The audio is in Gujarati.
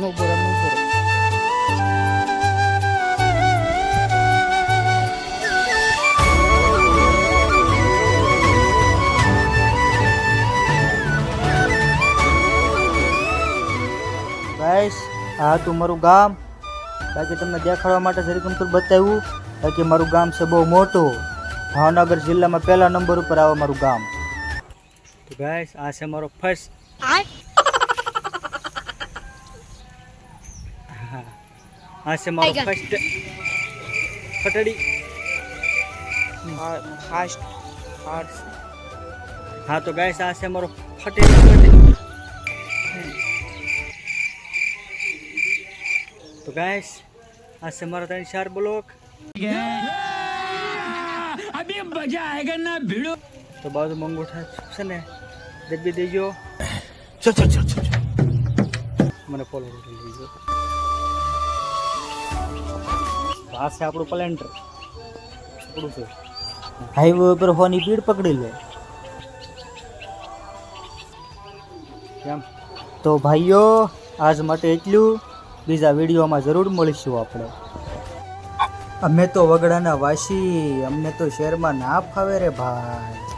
no bora, no bora. Guys આ હતું મારું ગામ બાકી તમને દેખાડવા માટે સરીકમપુર બતાવ્યું બાકી મારું ગામ છે બહુ મોટું ભાવનગર જિલ્લામાં પહેલા નંબર ઉપર આવે મારું ગામ તો ગાઈસ આ છે મારો ફર્સ્ટ આ છે મારો ફર્સ્ટ ફટડી ફાસ્ટ. ફાસ્ટ. હા તો ગાઈસ આ છે મારો ફટેડી ફટેડી તો ગાઈસ આ છે મારા ત્રણ ચાર બ્લોક. તો બાજુ મંગોઠા છે ને દબી દેજો. ચલ ચલ ચલ ચલ મને ફોલો કરી દેજો તો આ છે આપણું પ્લેન્ટર આપણું છે. હાઈવે ઉપર હોની ભીડ પકડી લે. કેમ? તો ભાઈઓ આજ માટે એટલું. બીજા વિડીયોમાં જરૂર મળીશું આપણે. અમે તો વગડાના વાસી અમને તો શહેરમાં ના ફાવે રે ભાઈ.